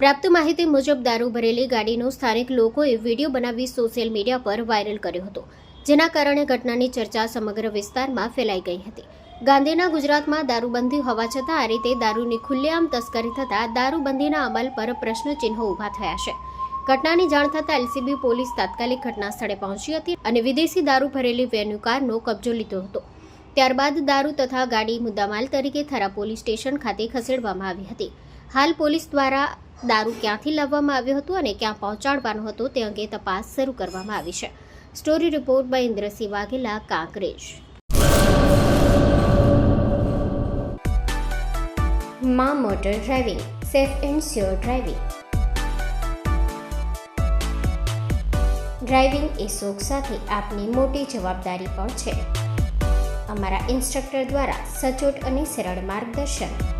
પ્રાપ્ત માહિતી મુજબ દારૂ ભરેલી ગાડીનો સ્થાનિક લોકોએ વીડિયો બનાવી સોશિયલ મીડિયા પર વાયરલ કર્યો હતો, જેના કારણે ઘટનાની ચર્ચા સમગ્ર વિસ્તારમાં ફેલાઈ ગઈ હતી. ગાંધીના ગુજરાતમાં દારૂબંધી હોવા છતાં આ રીતે દારૂની ખુલ્લેઆમ તસ્કરી થતાં દારૂબંધીના અમલ પર પ્રશ્નચિહ્નો ઊભા થયા છે. ઘટનાની જાણ થતાં એલસીબી પોલીસ તાત્કાલિક ઘટના સ્થળે પહોંચી હતી અને વિદેશી દારૂ ભરેલી વેન્યુ કારનો કબજો લીધો હતો. ત્યારબાદ દારૂ તથા ગાડી મુદ્દામાલ તરીકે થરા પોલીસ સ્ટેશન ખાતે ખસેડવામાં આવી હતી. હાલ પોલીસ દ્વારા દારૂ ક્યાંથી લાવવામાં આવ્યો હતો અને ક્યાં પહોંચાડવાનો હતો તે અંગે તપાસ શરૂ કરવામાં આવી છે. Story report by Indrasinh Vaghela, Kankrej. મા motor driving, safe and sure driving. Driving એ શોખ સાથે આપની મોટી જવાબદારી પણ છે. અમારા ઇન્સ્ટ્રક્ટર દ્વારા સચોટ અને સરળ માર્ગદર્શન.